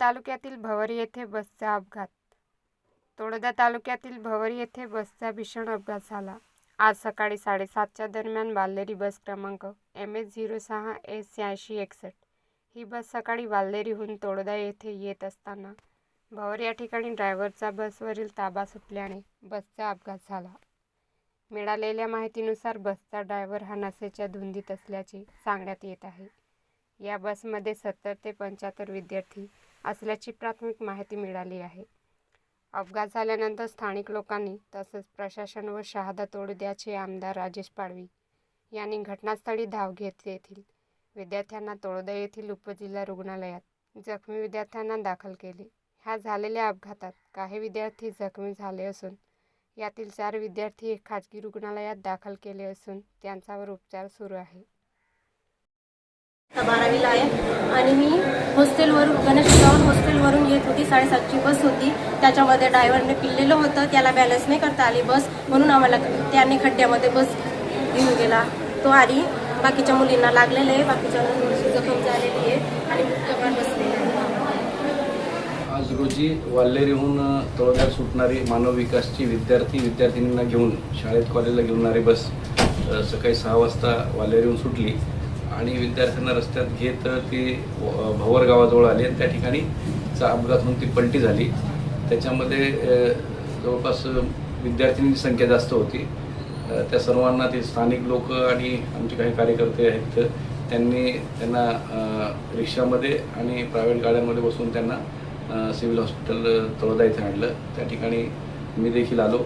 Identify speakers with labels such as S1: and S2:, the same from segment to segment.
S1: तालुक्यातील भवरी येथे बसचा अपघात. तोडदा तालुक्यातील भवरी येथे बसचा भीषण अपघात झाला. आज सकाळी साडेसातच्या दरम्यान वाल्हेरी बस क्रमांक एम एच झिरो सहा एस शहाऐंशी एकसष्ट ही बस सकाळी वाल्हेरीहून तोडदा येथे येत असताना भवर या ठिकाणी ड्रायव्हरचा बसवरील ताबा सुटल्याने बसचा अपघात झाला. मिळालेल्या माहितीनुसार बसचा ड्रायव्हर हा नशेच्या धुंदीत असल्याचे सांगण्यात येत आहे. या बसमध्ये सत्तर ते पंच्याहत्तर विद्यार्थी असल्याची प्राथमिक माहिती मिळाली आहे. अपघात झाल्यानंतर स्थानिक लोकांनी तसेच प्रशासन व शहादा तोडद्याचे आमदार राजेश पाडवी यांनी घटनास्थळी धाव घेत येथील विद्यार्थ्यांना तोडदा येथील उपजिल्हा रुग्णालयात जखमी विद्यार्थ्यांना दाखल केले. ह्या झालेल्या अपघातात काही विद्यार्थी जखमी झाले असून यातील चार विद्यार्थी खाजगी रुग्णालयात दाखल केले असून त्यांच्यावर उपचार सुरू आहे.
S2: बारावीला आहे. आणि मी हॉस्टेलवरून गणेश चव्हाण हॉस्टेलवरून येत होती. साडेसातची बस होती. त्याच्यामध्ये ड्रायव्हरने पिल्लेलं होतं. त्याला बॅलन्स नाही करता आली बस. म्हणून आम्हाला त्याने खड्ड्यामध्ये बस घेऊन गेला. तो आणि बाकीच्या मुलींना लागलेलं आहे. बाकीच्या जखम झालेली आहे. आणि आहे.
S3: आज रोजी वाल्हेरीहून तळोद्यात सुटणारी मानव विकासची विद्यार्थी विद्यार्थिनींना घेऊन शाळेत कॉलेजला घेऊनणारी बस सकाळी सहा वाजता वाल्हेरीहून सुटली. आणि विद्यार्थ्यांना रस्त्यात घेत ती भवर गावाजवळ आली आणि त्या ठिकाणी चा अपघात होऊन ती पलटी झाली. त्याच्यामध्ये जवळपास विद्यार्थिनींची संख्या जास्त होती. त्या सर्वांना ते स्थानिक लोक आणि आमचे काही कार्यकर्ते आहेत त्यांनी त्यांना रिक्षामध्ये आणि प्रायव्हेट गाड्यांमध्ये बसून त्यांना सिव्हिल हॉस्पिटल तळोदा इथे आणलं. त्या ठिकाणी मी देखील आलो.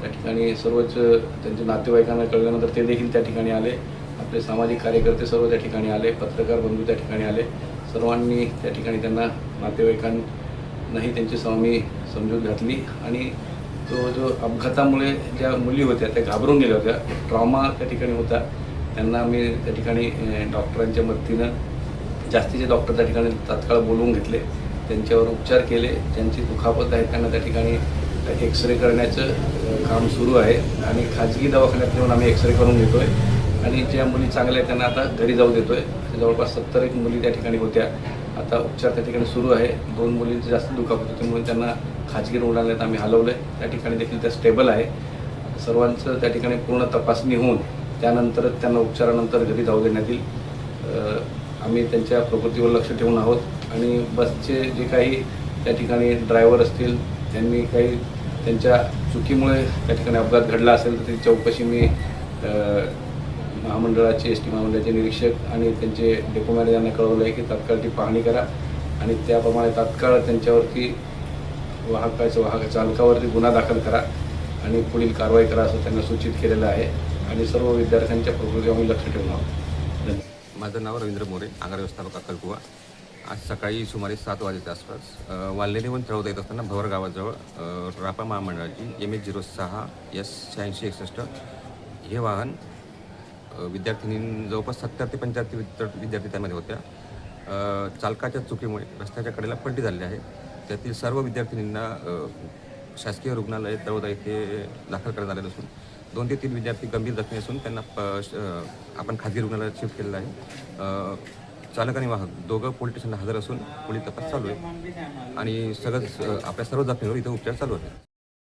S3: त्या ठिकाणी सर्वच त्यांच्या नातेवाईकांना कळल्यानंतर ते देखील त्या ठिकाणी आले. आपले सामाजिक कार्यकर्ते सर्व त्या ठिकाणी आले पत्रकार बंधू त्या ठिकाणी आले. सर्वांनी त्या ठिकाणी त्यांना नातेवाईकांनाही त्यांची स्वामी समजूत घातली आणि तो जो अपघातामुळे ज्या मुली होत्या त्या घाबरून गेल्या होत्या ट्रॉमा त्या ठिकाणी होता. त्यांना आम्ही त्या ठिकाणी डॉक्टरांच्या मदतीनं जास्तीचे डॉक्टर त्या ठिकाणी तात्काळ बोलवून घेतले त्यांच्यावर उपचार केले. ज्यांची दुखापत आहे त्यांना त्या ठिकाणी एक्सरे करण्याचं काम सुरू आहे. आणि खाजगी दवाखान्यात येऊन आम्ही एक्सरे करून घेतो आहे आणि ज्या मुली चांगल्या आहेत त्यांना आता घरी जाऊ देतोय. जवळपास सत्तर एक मुली त्या ठिकाणी होत्या. आता उपचार त्या ठिकाणी सुरू आहे. दोन मुलींची जास्त दुखापत होती म्हणून त्यांना खाजगी रुग्णालयात आम्ही हलवलं आहे त्या ठिकाणी देखील त्या स्टेबल आहे. सर्वांचं त्या ठिकाणी पूर्ण तपासणी होऊन त्यानंतर त्यांना उपचारानंतर घरी जाऊ देण्यात येईल. आम्ही त्यांच्या प्रकृतीवर लक्ष ठेवून आहोत. आणि बसचे जे काही त्या ठिकाणी ड्रायव्हर असतील त्यांनी काही त्यांच्या चुकीमुळे त्या ठिकाणी अपघात घडला असेल तर ती चौकशी मी महामंडळाचे एस टी महामंडळाचे निरीक्षक आणि त्यांचे डेपो मॅनेजर कळवलं आहे की तात्काळ ती पाहणी करा आणि त्याप्रमाणे तात्काळ त्यांच्यावरती वाहकाच्या वाहक चालकावरती गुन्हा दाखल करा आणि पुढील कारवाई करा असं त्यांना सूचित केलेलं आहे. आणि सर्व विद्यार्थ्यांच्या प्रकृतीवर आम्ही लक्ष ठेवून आहोत.
S4: माझं नाव रवींद्र मोरे आगार व्यवस्थापक अक्कलकुवा आज सकाळी सुमारे सात वाजेच्या आसपास अ, थळवता येत असताना भवर गावाजवळ रापा महामंडळाची एम एच झिरो सहा एस शहाऐंशी एकसष्ट हे वाहन विद्यार्थिनी जवळपास सत्तर ते पंच्याहत्तर विद्यार्थी त्यामध्ये होत्या. चालकाच्या चुकीमुळे रस्त्याच्या कडेला पलटी झाली आहे. त्यातील सर्व विद्यार्थिनींना शासकीय रुग्णालय तळोदा येथे दाखल करण्यात आलेलं असून दोन ते तीन विद्यार्थी गंभीर जखमी असून त्यांना प- श- आपण खाजगी रुग्णालयात शिफ्ट केलेलं आहे. चालक आणि वाहक दोघं पोलीस स्टेशनला हजर असून पोलीस तपास चालू आहे आणि सगळंच आपल्या सर्व जखमीवर इथं उपचार चालू आहे